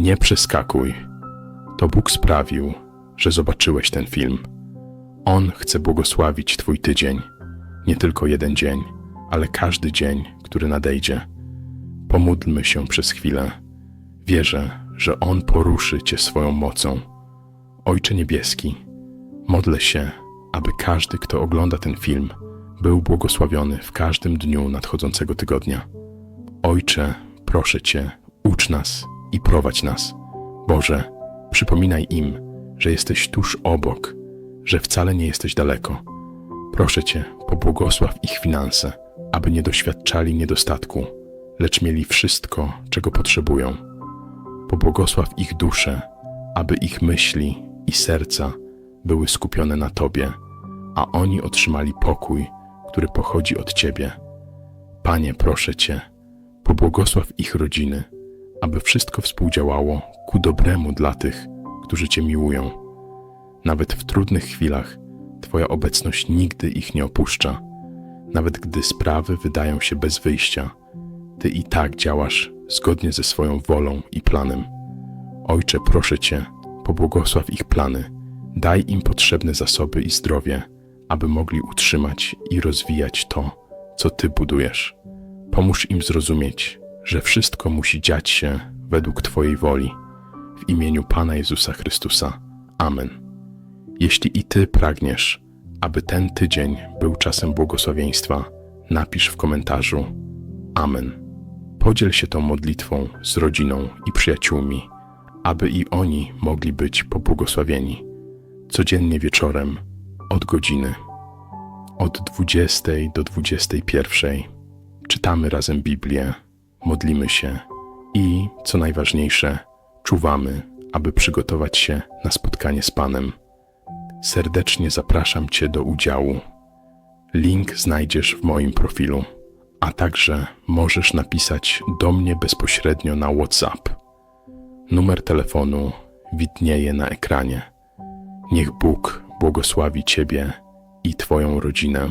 Nie przeskakuj. To Bóg sprawił, że zobaczyłeś ten film. On chce błogosławić Twój tydzień. Nie tylko jeden dzień, ale każdy dzień, który nadejdzie. Pomódlmy się przez chwilę. Wierzę, że On poruszy Cię swoją mocą. Ojcze Niebieski, modlę się, aby każdy, kto ogląda ten film, był błogosławiony w każdym dniu nadchodzącego tygodnia. Ojcze, proszę Cię, ucz nas i prowadź nas. Boże, przypominaj im, że jesteś tuż obok, że wcale nie jesteś daleko. Proszę Cię, pobłogosław ich finanse, aby nie doświadczali niedostatku, lecz mieli wszystko, czego potrzebują. Pobłogosław ich dusze, aby ich myśli i serca były skupione na Tobie, a oni otrzymali pokój, który pochodzi od Ciebie. Panie, proszę Cię, pobłogosław ich rodziny, aby wszystko współdziałało ku dobremu dla tych, którzy Cię miłują. Nawet w trudnych chwilach Twoja obecność nigdy ich nie opuszcza. Nawet gdy sprawy wydają się bez wyjścia, Ty i tak działasz zgodnie ze swoją wolą i planem. Ojcze, proszę Cię, pobłogosław ich plany, daj im potrzebne zasoby i zdrowie, aby mogli utrzymać i rozwijać to, co Ty budujesz. Pomóż im zrozumieć, że wszystko musi dziać się według Twojej woli. W imieniu Pana Jezusa Chrystusa. Amen. Jeśli i Ty pragniesz, aby ten tydzień był czasem błogosławieństwa, napisz w komentarzu Amen. Podziel się tą modlitwą z rodziną i przyjaciółmi, aby i oni mogli być pobłogosławieni. Codziennie wieczorem od godziny od 20 do 21 czytamy razem Biblię, modlimy się i, co najważniejsze, czuwamy, aby przygotować się na spotkanie z Panem. Serdecznie zapraszam Cię do udziału. Link znajdziesz w moim profilu, a także możesz napisać do mnie bezpośrednio na WhatsApp. Numer telefonu widnieje na ekranie. Niech Bóg błogosławi Ciebie i Twoją rodzinę